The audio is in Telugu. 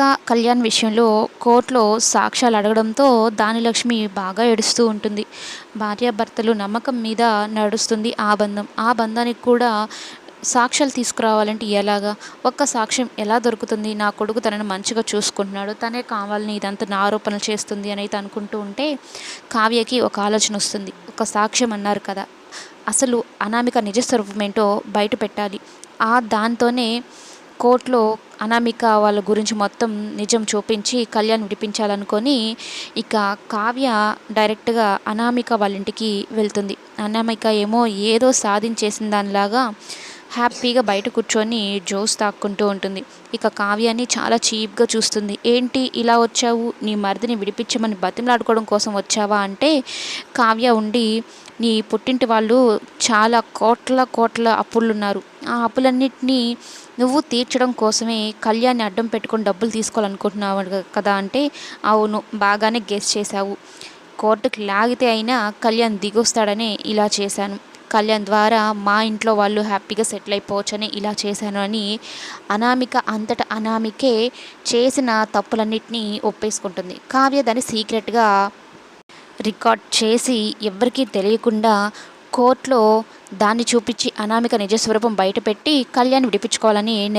అనామిక కళ్యాణ్ విషయంలో కోర్టులో సాక్ష్యాలు అడగడంతో దానిలక్ష్మి బాగా ఏడుస్తూ ఉంటుంది. భార్యాభర్తలు నమ్మకం మీద నడుస్తుంది ఆ బంధం. ఆ బంధానికి కూడా సాక్ష్యాలు తీసుకురావాలంటే ఎలాగా? ఒక్క సాక్ష్యం ఎలా దొరుకుతుంది? నా కొడుకు తనను మంచిగా చూసుకుంటున్నాడు. తనే కావాలని ఇదంతా నా ఆరోపణలు చేస్తుంది అని అయితే అనుకుంటూ ఉంటే కావ్యకి ఒక ఆలోచన వస్తుంది. ఒక సాక్ష్యం అన్నారు కదా. అసలు అనామిక నిజస్వరూపం ఏంటో బయట పెట్టాలి. ఆ దాంతోనే కోర్టులో అనామిక వాళ్ళ గురించి మొత్తం నిజం చూపించి కళ్యాణ్ విడిపించాలనుకొని ఇక కావ్య డైరెక్ట్గా అనామిక వాళ్ళ ఇంటికి వెళ్తుంది. అనామిక ఏమో ఏదో సాధించేసిన దానిలాగా హ్యాపీగా బయట కూర్చొని జోస్ తాక్కుంటూ ఉంటుంది. ఇక కావ్యాన్ని చాలా చీప్గా చూస్తుంది. ఏంటి ఇలా వచ్చావు? నీ మరిదిని విడిపించమని బతిమలాడుకోవడం కోసం వచ్చావా? అంటే కావ్య ఉండి నీ పుట్టింటి వాళ్ళు చాలా కోట్ల కోట్ల అప్పులు ఉన్నారు ఆ అప్పులన్నింటినీ నువ్వు తీర్చడం కోసమే కళ్యాణ్ని అడ్డం పెట్టుకొని డబ్బులు తీసుకోవాలనుకుంటున్నావు కదా అంటే అవును బాగానే గెస్ చేశావు. కోర్టుకి లాగితే అయినా కళ్యాణ్ దిగొస్తాడనే ఇలా చేశాను. కళ్యాణ్ ద్వారా మా ఇంట్లో వాళ్ళు హ్యాపీగా సెటిల్ అయిపోవచ్చని ఇలా చేశాను అని అనామిక అంతట అనామికే చేసిన తప్పులన్నింటినీ ఒప్పేసుకుంటుంది. కావ్య దాన్ని సీక్రెట్గా రికార్డ్ చేసి ఎవ్వరికీ తెలియకుండా కోర్టులో దాన్ని చూపించి అనామిక నిజస్వరూపం బయటపెట్టి కళ్యాణ్ విడిపించుకోవాలని నిర్ణయం